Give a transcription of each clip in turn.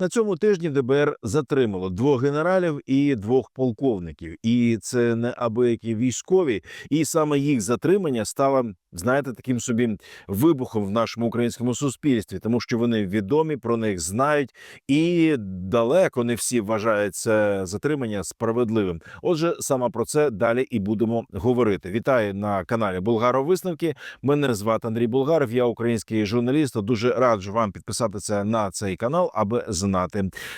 На цьому тижні ДБР затримало двох генералів і двох полковників, і це не абиякі військові, і саме їх затримання стало, знаєте, таким собі вибухом в нашому українському суспільстві, тому що вони відомі, про них знають, і далеко не всі вважають це затримання справедливим. Отже, саме про це далі і будемо говорити. Вітаю на каналі Булгаро Висновки. Мене звати Андрій Булгаров. Я український журналіст. Дуже раджу вам підписатися на цей канал, аби знати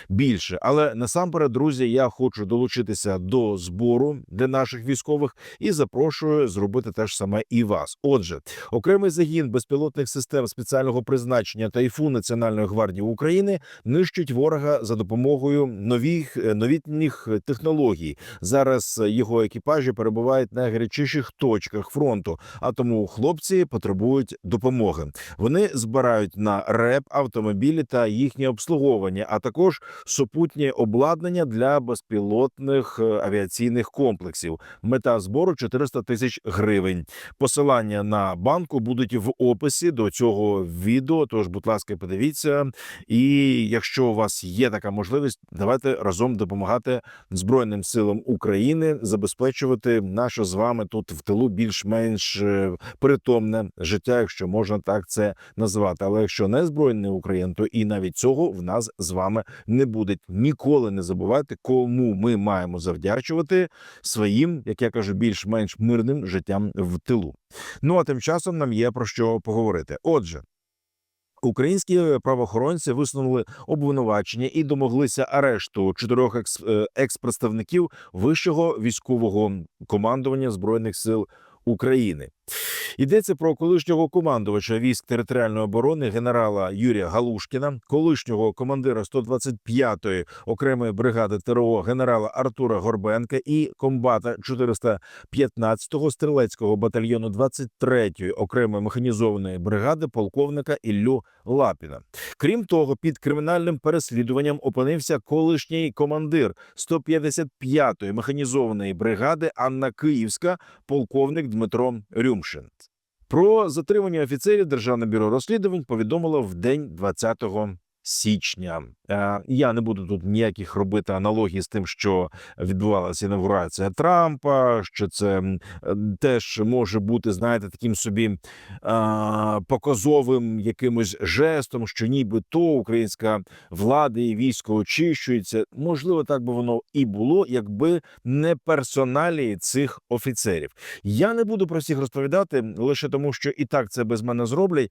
більше. Але насамперед, друзі, я хочу долучитися до збору для наших військових і запрошую зробити те ж саме і вас. Отже, окремий загін безпілотних систем спеціального призначення тайфун Національної гвардії України нищить ворога за допомогою нових е, новітніх технологій. Зараз його екіпажі перебувають на гарячіших точках фронту, а тому хлопці потребують допомоги. Вони збирають на РЕП автомобілі та їхнє обслуговування, а також супутнє обладнання для безпілотних е, авіаційних комплексів. Мета збору 400 тисяч гривень. Посилання на банку будуть в описі до цього відео. Тож, будь ласка, подивіться. І якщо у вас є така можливість, давайте разом допомагати Збройним силам України забезпечувати наше з вами тут в тилу більш-менш е, притомне життя, якщо можна так це назвати. Але якщо не збройний Україна, то і навіть цього в нас з вами не буде. Ніколи не забувайте, кому ми маємо завдячувати своїм, як я кажу, більш-менш мирним життям в тилу. Ну а тим часом нам є про що поговорити. Отже. Українські правоохоронці висунули обвинувачення і домоглися арешту чотирьох е, екс-представників вищого військового командування збройних сил України. Йдеться про колишнього командувача військ територіальної оборони генерала Юрія Галушкіна, колишнього командира 125-ї окремої бригади ТРО генерала Артура Горбенка і комбата 415-го стрілецького батальйону 23-ї окремої механізованої бригади полковника Іллю Лапіна. Крім того, під кримінальним переслідуванням опинився колишній командир 155-ї механізованої бригади Анна Київська, полковник Дмитро Рюмшин. Про затримання офіцерів Державне бюро розслідувань повідомило в день 20 січня. Е, Я не буду тут ніяких робити аналогій з тим, що відбувалася інавгурація Трампа. Що це е, теж може бути, знаєте, таким собі показовим якимось жестом, що нібито українська влада і військо очищується. Можливо, так би воно і було, якби не персоналії цих офіцерів. Я не буду про всіх розповідати лише тому, що і так це без мене зроблять.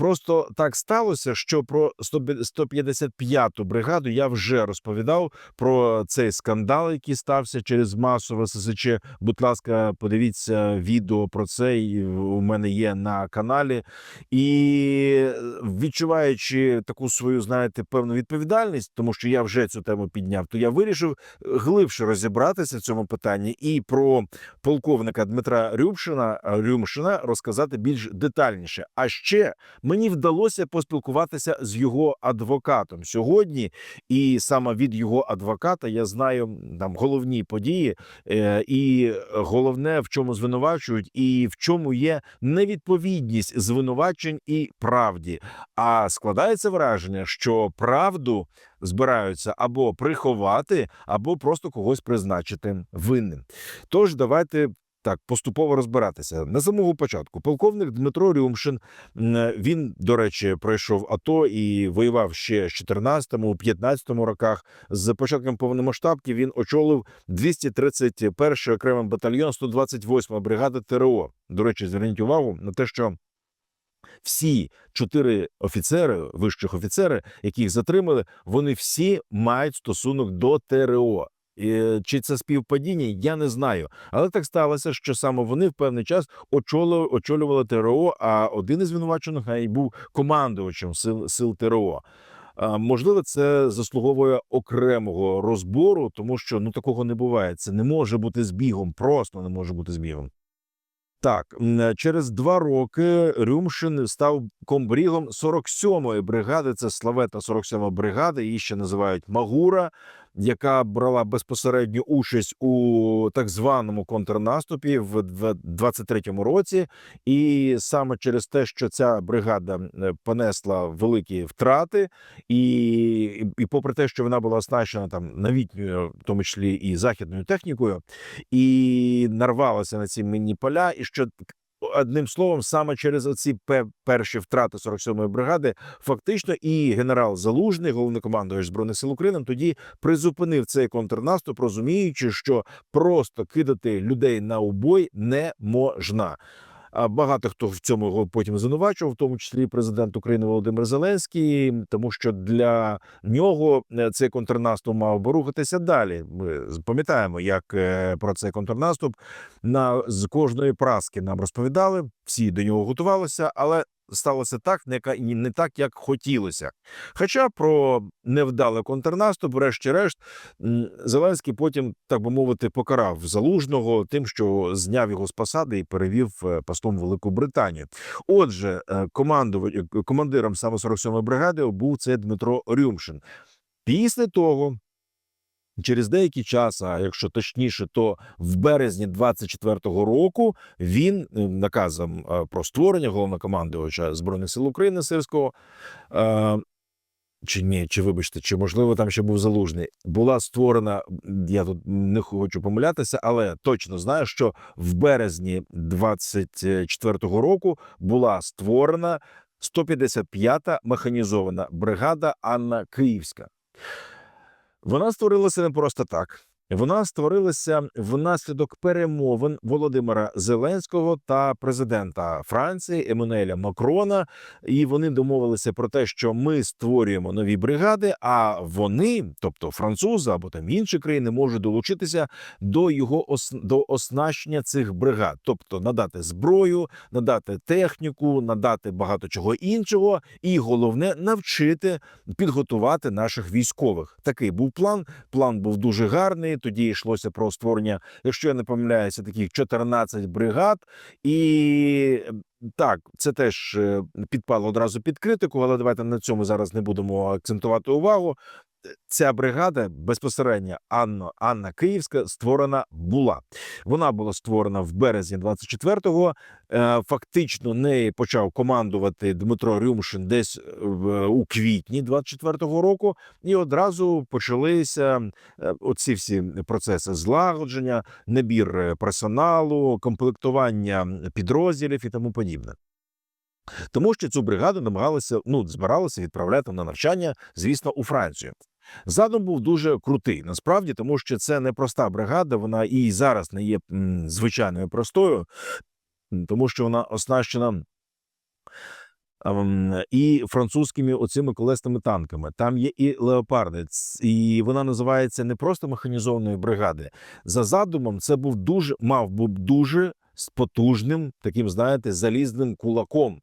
Просто так сталося, що про 155-ту бригаду я вже розповідав про цей скандал, який стався через масове ССЧ. Будь ласка, подивіться відео про це. У мене є на каналі. І відчуваючи таку свою, знаєте, певну відповідальність, тому що я вже цю тему підняв, то я вирішив глибше розібратися в цьому питанні і про полковника Дмитра Рюмшина Рюмшина розказати більш детальніше. А ще мені вдалося поспілкуватися з його адвокатом сьогодні, і саме від його адвоката я знаю там головні події, е, і головне в чому звинувачують, і в чому є невідповідність звинувачень і правді. А складається враження, що правду збираються або приховати, або просто когось призначити винним. Тож давайте. Так, поступово розбиратися на самого початку. Полковник Дмитро Рюмшин він, до речі, пройшов АТО і воював ще з 14-15 роках. З початком повномасштабки він очолив 231 окремий батальйон 128 бригади ТРО. До речі, зверніть увагу на те, що всі чотири офіцери, вищих офіцери, яких затримали, вони всі мають стосунок до ТРО. І Чи це співпадіння, я не знаю. Але так сталося, що саме вони в певний час очолювали, очолювали ТРО, а один із звинувачених навіть був командувачем сил, сил ТРО. Можливо, це заслуговує окремого розбору, тому що ну такого не буває. Це не може бути збігом, просто не може бути збігом. Так, через два роки Рюмшин став комбрігом 47-ї бригади. Це славетна 47-ма бригада. Її ще називають Магура. Яка брала безпосередню участь у так званому контрнаступі в 23-му році, і саме через те, що ця бригада е, понесла великі втрати, і, і попри те, що вона була оснащена там новітньою, в тому числі і західною технікою, і нарвалася на ці мінні поля, і що одним словом, саме через оці пе- перші втрати 47-ї бригади, фактично, і генерал Залужний, головнокомандувач збройних сил України, тоді призупинив цей контрнаступ, розуміючи, що просто кидати людей на убой не можна. Багато хто в цьому його потім звинувачував, в тому числі президент України Володимир Зеленський, тому що для нього е, цей контрнаступ мав би рухатися далі. Ми пам'ятаємо, як е, про цей контрнаступ на з кожної праски нам розповідали. Всі до нього готувалися, але сталося так, не так, як хотілося. Хоча про невдалий контрнаступ, врешті-решт, Зеленський потім, так би мовити, покарав залужного тим, що зняв його з посади і перевів е, постом Велику Британію. Отже, е, командиром саме 47-ї бригади був це Дмитро Рюмшин. Після того. Через деякий час, а якщо точніше, то в березні 24-го року він е, наказом е, про створення головнокомандувача збройних сил України Сирського. е, Чи ні, чи вибачте, чи можливо там ще був залужний. Була створена. Я тут не хочу помилятися, але точно знаю, що в березні 24-го року була створена 155-та механізована бригада Анна Київська. Вона створилася не просто так. Вона створилася внаслідок перемовин Володимира Зеленського та президента Франції Еммануеля Макрона. І вони домовилися про те, що ми створюємо нові бригади, а вони, тобто французи або там інші країни, можуть долучитися до його ос... до оснащення цих бригад, тобто надати зброю, надати техніку, надати багато чого іншого, і головне навчити підготувати наших військових. Такий був план. План був дуже гарний. Тоді йшлося про створення, якщо я не помиляюся, таких 14 бригад. І е, так, це теж е, підпало одразу під критику, але давайте на цьому зараз не будемо акцентувати увагу. Ця бригада безпосередньо Анна Анна Київська створена була. Вона була створена в березні 24-го. Е, Фактично неї почав командувати Дмитро Рюмшин десь е, у квітні 24-го року, і одразу почалися е, оці всі процеси злагодження, набір персоналу, комплектування підрозділів і тому подібне. Тому що цю бригаду намагалися ну збиралися відправляти на навчання, звісно, у Францію. Задум був дуже крутий, насправді, тому що це не проста бригада. Вона і зараз не є звичайною простою, тому що вона оснащена і французькими оцими колесними танками. Там є і леопарди, і вона називається не просто механізованої бригади. За задумом, це був дуже мав був дуже з потужним, таким знаєте, залізним кулаком.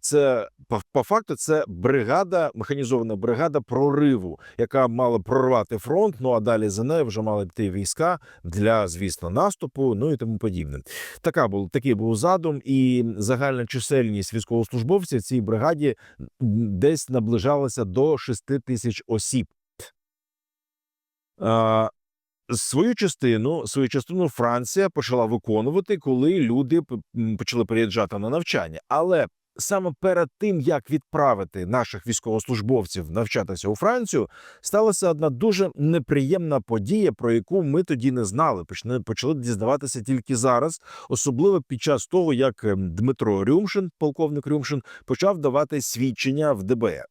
Це по, по факту це бригада, механізована бригада прориву, яка мала прорвати фронт. Ну а далі за нею вже мали йти війська для, звісно, наступу, ну і тому подібне. Така був такий був задум, і загальна чисельність військовослужбовців в цій бригаді десь наближалася до 6 тисяч осіб. Свою частину, свою частину Франція почала виконувати, коли люди почали приїжджати на навчання. Але саме перед тим, як відправити наших військовослужбовців навчатися у Францію, сталася одна дуже неприємна подія, про яку ми тоді не знали. Почали дізнаватися тільки зараз, особливо під час того, як ем, Дмитро Рюмшин, полковник Рюмшин, почав давати свідчення в ДБР.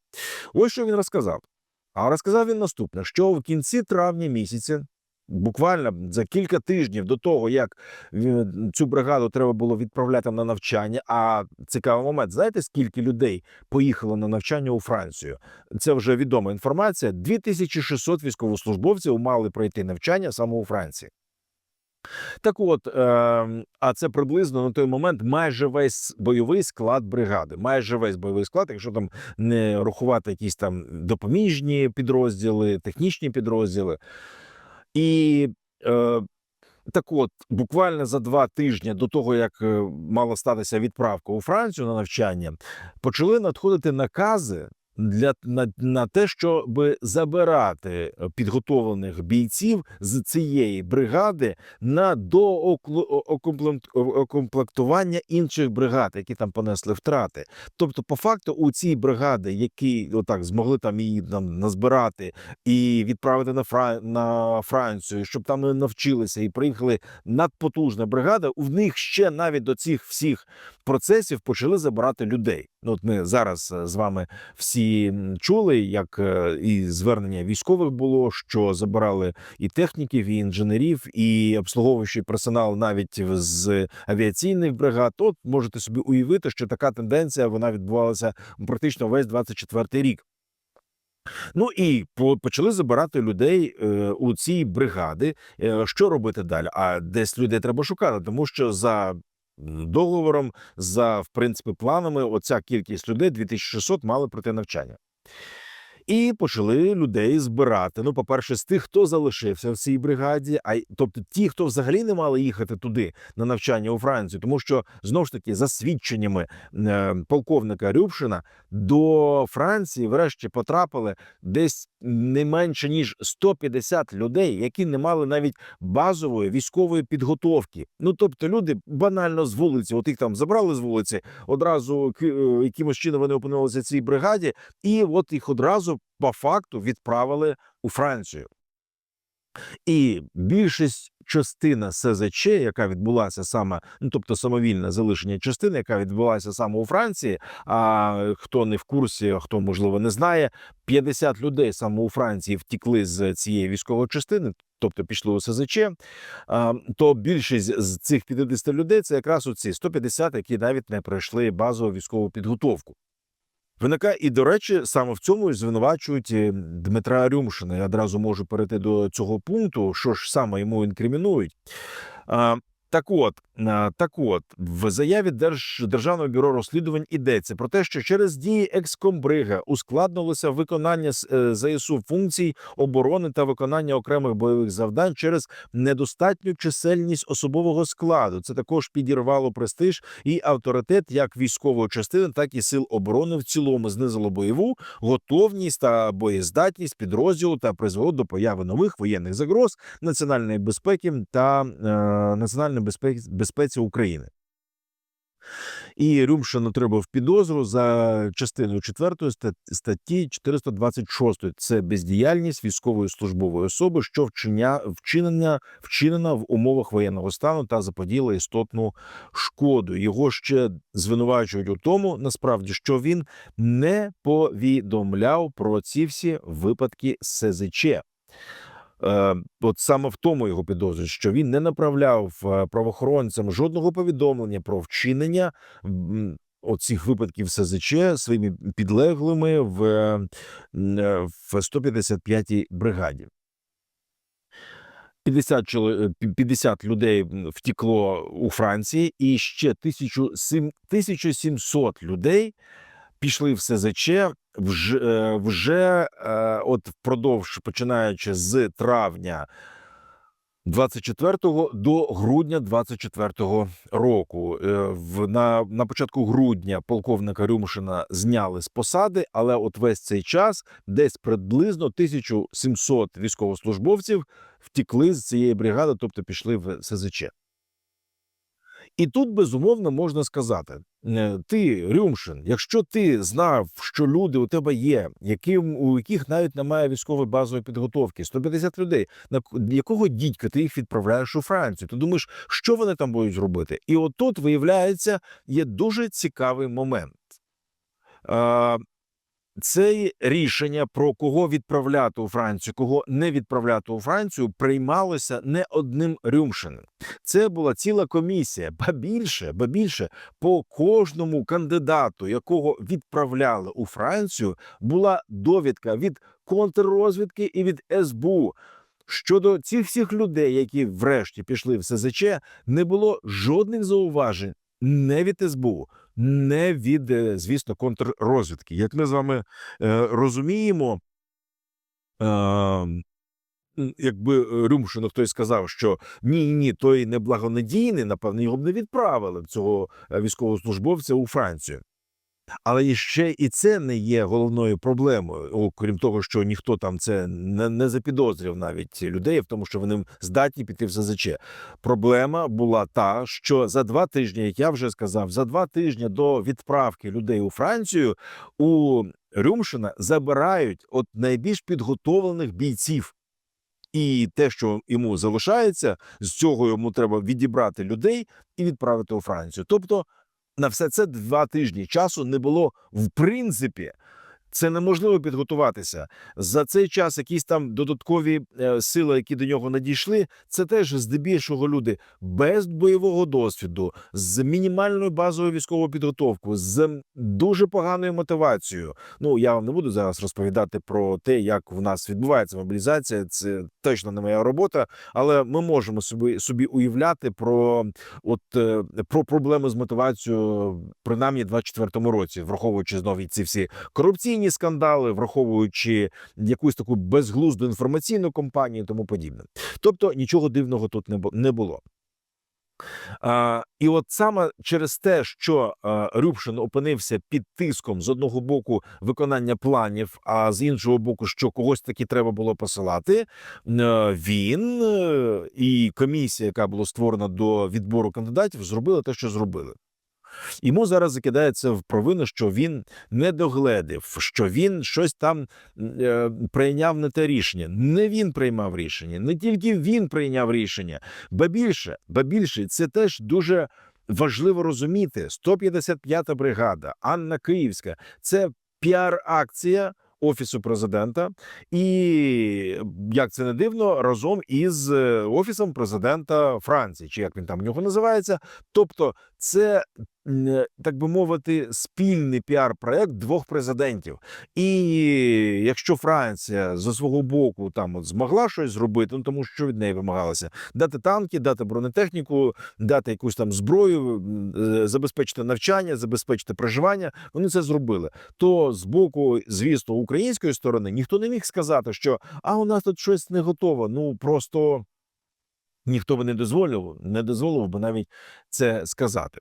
Ось що він розказав. А розказав він наступне: що в кінці травня місяця. Буквально за кілька тижнів до того, як е, цю бригаду треба було відправляти на навчання. А цікавий момент, знаєте, скільки людей поїхало на навчання у Францію? Це вже відома інформація. 2600 військовослужбовців мали пройти навчання саме у Франції. Так от, е, а це приблизно на той момент майже весь бойовий склад бригади. Майже весь бойовий склад, якщо там не рахувати якісь там допоміжні підрозділи, технічні підрозділи. І е, так от, буквально за два тижні до того, як е, мала статися відправка у Францію на навчання, почали надходити накази для на, на те, щоб забирати е, підготовлених бійців з цієї бригади на доокомплектування інших бригад, які там понесли втрати. Тобто, по факту, у цій бригади, які отак змогли там її там назбирати і відправити на Фра... на Францію, щоб там навчилися і приїхали надпотужна бригада. У них ще навіть до цих всіх процесів почали забирати людей. Ну, от ми зараз е, з вами всі чули, як е, і звернення військових було, що забирали і техніків, і інженерів, і обслуговуючий персонал навіть з авіаційних бригад. От можете собі уявити, що така тенденція вона відбувалася практично весь 24-й рік. Ну і по- почали забирати людей е, у ці бригади. Що робити далі? А десь людей треба шукати, тому що за договором, за в принципі планами, оця кількість людей 2600 мали пройти навчання. І почали людей збирати. Ну, по-перше, з тих, хто залишився в цій бригаді, а тобто ті, хто взагалі не мали їхати туди на навчання у Францію, тому що знову ж таки за свідченнями е, полковника Рюбшина до Франції, врешті, потрапили десь не менше ніж 150 людей, які не мали навіть базової військової підготовки. Ну тобто, люди банально з вулиці, от їх там забрали з вулиці, одразу е, якимось чином вони опинилися в цій бригаді, і от їх одразу по факту відправили у Францію. І більшість частина СЗЧ, яка відбулася саме, ну тобто самовільне залишення частини, яка відбулася саме у Франції. А хто не в курсі, а хто можливо не знає, 50 людей саме у Франції втікли з цієї військової частини. Тобто пішли у СЗЧ, то більшість з цих 50 людей це якраз оці 150, які навіть не пройшли базову військову підготовку. Виникає і до речі, саме в цьому звинувачують е, Дмитра Рюмшина. Я одразу можу перейти до цього пункту, що ж саме йому інкримінують. Так от, а, так от, в заяві Держ... Державного бюро розслідувань йдеться про те, що через дії екскомбрига ускладнилося виконання е, ЗСУ функцій оборони та виконання окремих бойових завдань через недостатню чисельність особового складу. Це також підірвало престиж і авторитет як військової частини, так і сил оборони в цілому знизило бойову готовність та боєздатність підрозділу та призвело до появи нових воєнних загроз національної безпеки та е, національної безпеки безпеці України. І Рюмшин отримав підозру за частиною 4 ста- статті 426. Це бездіяльність військової службової особи, що вчинення вчинена в умовах воєнного стану та заподіла істотну шкоду. Його ще звинувачують у тому, насправді, що він не повідомляв про ці всі випадки СЗЧ. Е, от саме в тому його підозрюють, що він не направляв е, правоохоронцям жодного повідомлення про вчинення оцих випадків СЗЧ своїми підлеглими в, е, в 155-й бригаді. 50, чоло- е, 50 людей втекло у Франції, і ще 1700 1700 людей пішли в СЗЧ вже, е, вже е, от впродовж починаючи з травня 24 до грудня 24 року. Е, на, на початку грудня полковника Рюмшина зняли з посади, але от весь цей час десь приблизно 1700 військовослужбовців втікли з цієї бригади, тобто пішли в СЗЧ. І тут безумовно можна сказати: е, ти, Рюмшин, якщо ти знав, що люди у тебе є, яким у яких навіть немає військової базової підготовки, 150 людей, на якого дідька ти їх відправляєш у Францію? Ти думаєш, що вони там будуть робити? І от тут виявляється, є дуже цікавий момент. Це рішення про кого відправляти у Францію, кого не відправляти у Францію, приймалося не одним Рюмшиним. Це була ціла комісія, ба більше, ба більше по кожному кандидату, якого відправляли у Францію, була довідка від контррозвідки і від СБУ. Щодо цих всіх людей, які врешті пішли в СЗЧ, не було жодних зауважень не від СБУ, не від, е, звісно, контррозвідки. Як ми з вами е, розуміємо, якби е, Рюмшину хтось сказав, що ні, ні, той неблагонадійний, напевно, його б не відправили цього військовослужбовця у Францію. Але ще і це не є головною проблемою, окрім того, що ніхто там це не, не запідозрив навіть людей в тому, що вони здатні піти в СЗЧ. Проблема була та, що за два тижні, як я вже сказав, за два тижні до відправки людей у Францію у Рюмшина забирають от найбільш підготовлених бійців. І те, що йому залишається, з цього йому треба відібрати людей і відправити у Францію. Тобто на все це два тижні часу не було в принципі. Це неможливо підготуватися за цей час. Якісь там додаткові е, сили, які до нього надійшли, це теж здебільшого люди без бойового досвіду, з мінімальною базовою військовою підготовкою, з дуже поганою мотивацією. Ну я вам не буду зараз розповідати про те, як в нас відбувається мобілізація. Це точно не моя робота, але ми можемо собі собі уявляти про от е, про проблеми з мотивацією, принаймні, в 24-му році, враховуючи знову ці всі корупційні скандали, враховуючи якусь таку безглузду інформаційну кампанію, і тому подібне. Тобто нічого дивного тут не було. А, і от саме через те, що а, Рюбшин опинився під тиском з одного боку виконання планів, а з іншого боку, що когось таки треба було посилати, е, він е, і комісія, яка була створена до відбору кандидатів, зробили те, що зробили. Йому зараз закидається в провину, що він не догледив, що він щось там е, прийняв не те рішення. Не він приймав рішення, не тільки він прийняв рішення, ба більше, ба більше, це теж дуже важливо розуміти. 155-та бригада, Анна Київська це піар-акція. Офісу президента, і як це не дивно, разом із е, офісом президента Франції, чи як він там в нього називається. Тобто, це так би мовити, спільний піар-проект двох президентів. І якщо Франція з свого боку там от змогла щось зробити, ну тому що від неї вимагалося дати танки, дати бронетехніку, дати якусь там зброю, е, забезпечити навчання, забезпечити проживання, вони це зробили. То з боку, звісно, української сторони ніхто не міг сказати, що а у нас тут щось не готово. Ну просто ніхто би не дозволив, не дозволив би навіть це сказати.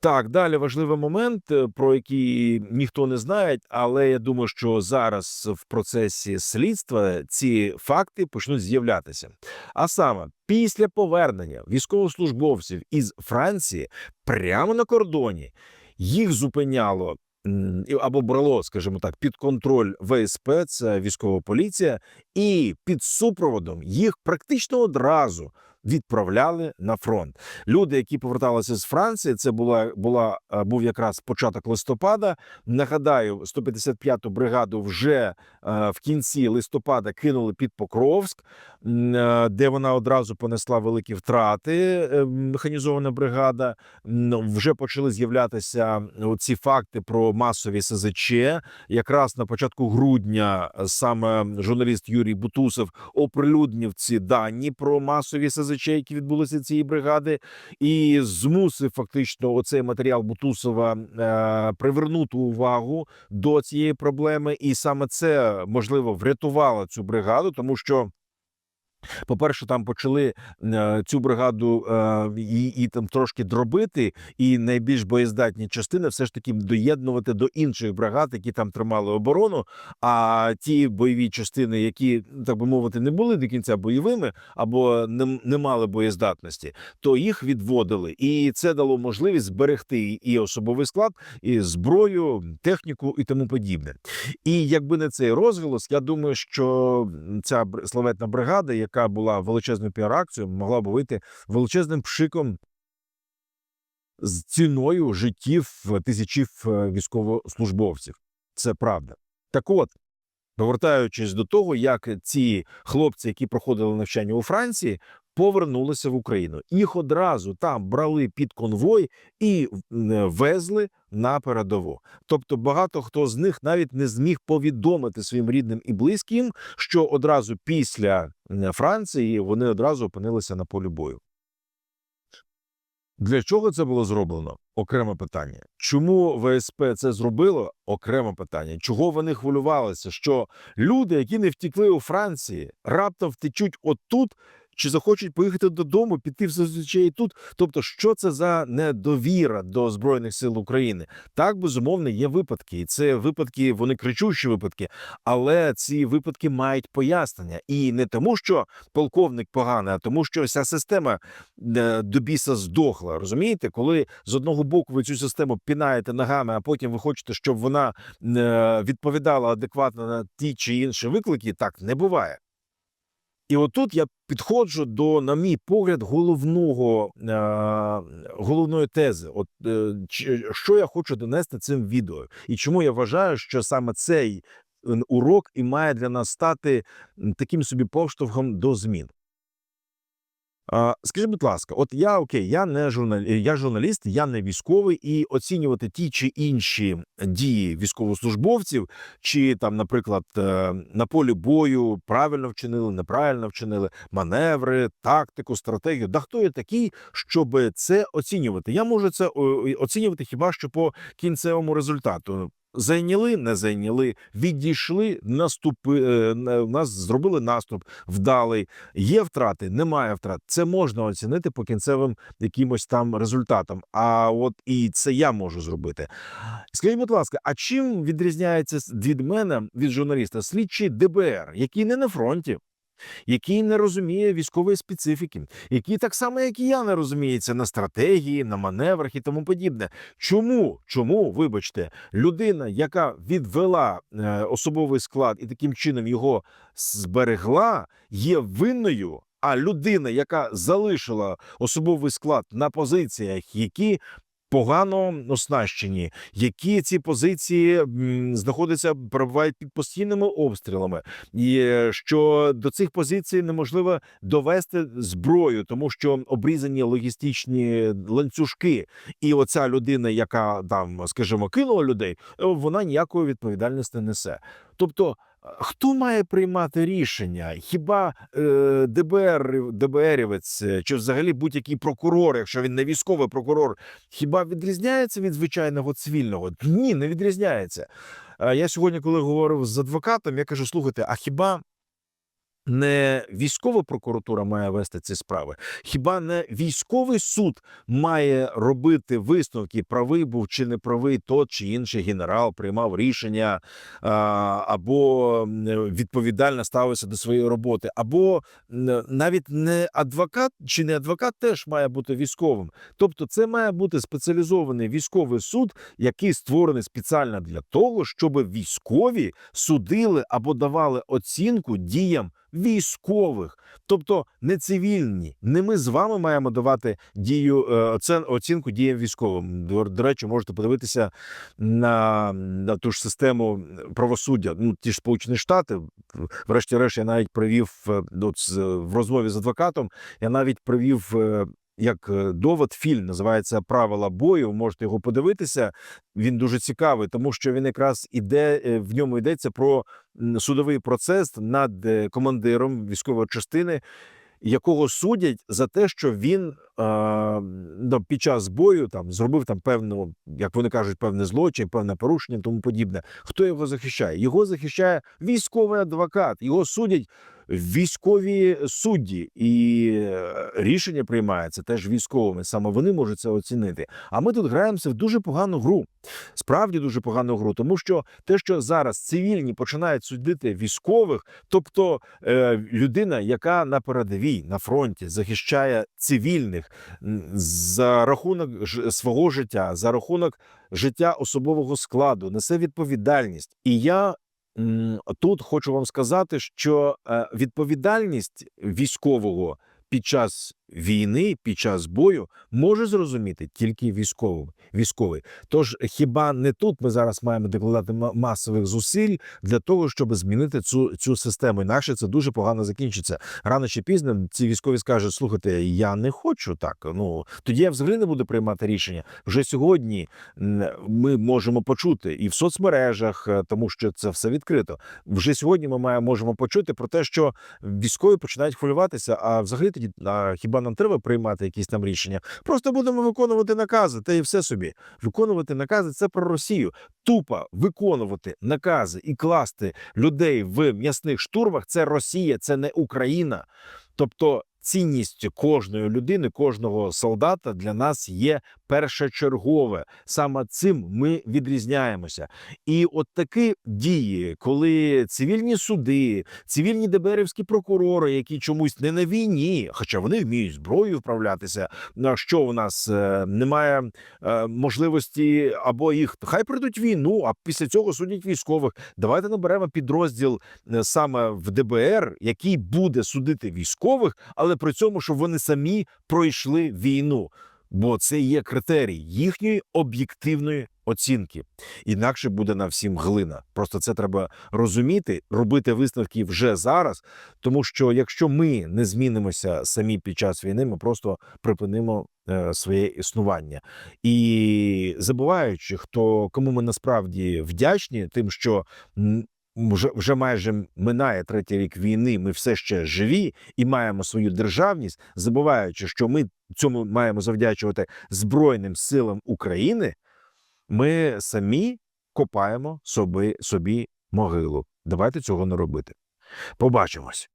Так, далі важливий момент, е, про який ніхто не знає, але я думаю, що зараз в процесі слідства ці факти почнуть з'являтися. А саме після повернення військовослужбовців із Франції прямо на кордоні їх зупиняло або брало, скажімо так, під контроль ВСП, це військова поліція, і під супроводом їх практично одразу відправляли на фронт. Люди, які поверталися з Франції, це була була е, був якраз початок листопада. Нагадаю, 155-ту бригаду вже е, в кінці листопада кинули під Покровськ, де вона одразу понесла великі втрати. е, Механізована бригада. Вже почали з'являтися ці факти про масові СЗЧ. Якраз на початку грудня е, саме журналіст Юрій Бутусов оприлюднив ці дані про масові СЗЧ, які відбулися цієї бригади, і змусив фактично оцей матеріал Бутусова е, привернути увагу до цієї проблеми, і саме це можливо врятувало цю бригаду, тому що. По-перше, там почали е, цю бригаду е, і, і там трошки дробити, і найбільш боєздатні частини все ж таки доєднувати до інших бригад, які там тримали оборону. А ті бойові частини, які так би мовити, не були до кінця бойовими або не, не мали боєздатності, то їх відводили, і це дало можливість зберегти і особовий склад, і зброю, техніку і тому подібне. І якби не цей розголос, я думаю, що ця славетна бригада, яка була величезною піар-акцією, могла б вийти величезним пшиком з ціною життів тисячів е, військовослужбовців. Це правда. Так от, повертаючись до того, як ці хлопці, які проходили навчання у Франції, повернулися в Україну. Їх одразу там брали під конвой і везли на передову. Тобто багато хто з них навіть не зміг повідомити своїм рідним і близьким, що одразу після Франції вони одразу опинилися на полі бою. Для чого це було зроблено? Окреме питання. Чому ВСП це зробило? Окреме питання. Чого вони хвилювалися? Що люди, які не втікли у Франції, раптом втечуть отут чи захочуть поїхати додому, піти в зазвичай тут. Тобто, що це за недовіра до збройних сил України? Так безумовно є випадки, і це випадки, вони кричущі випадки, але ці випадки мають пояснення, і не тому, що полковник поганий, а тому, що вся система е, до біса здохла. Розумієте, коли з одного боку ви цю систему пінаєте ногами, а потім ви хочете, щоб вона е, відповідала адекватно на ті чи інші виклики, так не буває. І отут я підходжу до, на мій погляд, головного е, головної тези. От е, що я хочу донести цим відео, і чому я вважаю, що саме цей урок і має для нас стати таким собі поштовхом до змін. Скажіть, будь ласка, от я окей, я не журналі, я журналіст, я не військовий, і оцінювати ті чи інші дії військовослужбовців, чи там, наприклад, е, на полі бою правильно вчинили, неправильно вчинили, маневри, тактику, стратегію. Да хто я такий, щоб це оцінювати? Я можу це оцінювати хіба що по кінцевому результату. Зайняли, не зайняли, відійшли, наступи е, нас зробили наступ вдалий. Є втрати, немає втрат. Це можна оцінити по кінцевим якимось там результатам. А от і це я можу зробити. Скажіть, будь ласка, а чим відрізняється від мене від журналіста слідчий ДБР, який не на фронті? Який не розуміє військової специфіки, який так само, як і я, не розуміється на стратегії, на маневрах і тому подібне. Чому? Чому, вибачте, людина, яка відвела е, особовий склад і таким чином його зберегла, є винною, а людина, яка залишила особовий склад на позиціях, які погано оснащені, які ці позиції знаходяться, перебувають під постійними обстрілами, і е, що до цих позицій неможливо довести зброю, тому що обрізані логістичні ланцюжки, і оця людина, яка там, скажімо, кинула людей, вона ніякої відповідальності не несе. Тобто. Хто має приймати рішення? Хіба е, ДБР, ДБРівець е, чи взагалі будь-який прокурор, якщо він не військовий прокурор, хіба відрізняється від звичайного цивільного? Ні, не відрізняється. Е, Я сьогодні, коли говорив з адвокатом, я кажу: слухайте, а хіба не військова прокуратура має вести ці справи? Хіба не військовий суд має робити висновки, правий був чи не правий тот чи інший генерал приймав рішення або відповідально ставився до своєї роботи, або навіть не адвокат чи не адвокат теж має бути військовим. Тобто, це має бути спеціалізований військовий суд, який створений спеціально для того, щоб військові судили або давали оцінку діям військових, тобто не цивільні. Не ми з вами маємо давати дію е, оцінку діям військовим. До, речі, можете подивитися на, на ту ж систему правосуддя. Ну ті ж Сполучені Штати, врешті-решт, я навіть привів е, от, в розмові з адвокатом. Я навіть привів. Як е, довод фільм називається Правила бою. Можете його подивитися. Він дуже цікавий, тому що він якраз іде е, в ньому йдеться про судовий процес над е, командиром військової частини, якого судять за те, що він під час бою там зробив там певну, як вони кажуть, певний злочин, певне порушення, тому подібне. Хто його захищає? Його захищає військовий адвокат. Його судять військові судді, і е, рішення приймається теж військовими. Саме вони можуть це оцінити. А ми тут граємося в дуже погану гру. Справді дуже погану гру, тому що те, що зараз цивільні починають судити військових, тобто е, людина, яка на передовій на фронті захищає цивільних м, за рахунок свого життя, за рахунок життя особового складу, несе відповідальність. І я тут хочу вам сказати, що е, відповідальність військового під час війни, під час бою може зрозуміти тільки військовий. Військовий. Тож хіба не тут ми зараз маємо докладати масових зусиль для того, щоб змінити цю, цю систему? Інакше це дуже погано закінчиться. Рано чи пізно ці військові скажуть: слухайте, я не хочу так. Ну тоді я взагалі не буду приймати рішення. Вже сьогодні ми можемо почути і в соцмережах, е, тому що це все відкрито. Вже сьогодні ми маємо можемо почути про те, що військові починають хвилюватися. А взагалі тоді а хіба нам треба приймати якісь там рішення? Просто будемо виконувати накази, та і все собі. Виконувати накази це про Росію. Тупо виконувати накази і класти людей в м'ясних штурмах. Це Росія, це не Україна. Тобто. Цінність кожної людини, кожного солдата для нас є першочергове. Саме цим ми відрізняємося. І от такі дії, коли цивільні суди, цивільні ДБРівські прокурори, які чомусь не на війні, хоча вони вміють зброю вправлятися. На що у нас е, немає е, можливості або їх хай прийдуть війну, а після цього судять військових. Давайте наберемо підрозділ е, саме в ДБР, який буде судити військових, але при цьому, щоб вони самі пройшли війну. Бо це є критерій їхньої об'єктивної оцінки. Інакше буде на всім глина. Просто це треба розуміти, робити висновки вже зараз. Тому що якщо ми не змінимося самі під час війни, ми просто припинимо е, своє існування. І забуваючи, хто кому ми насправді вдячні, тим, що вже, вже майже минає третій рік війни, ми все ще живі і маємо свою державність, забуваючи, що ми цьому маємо завдячувати Збройним силам України, ми самі копаємо собі, собі могилу. Давайте цього не робити. Побачимось.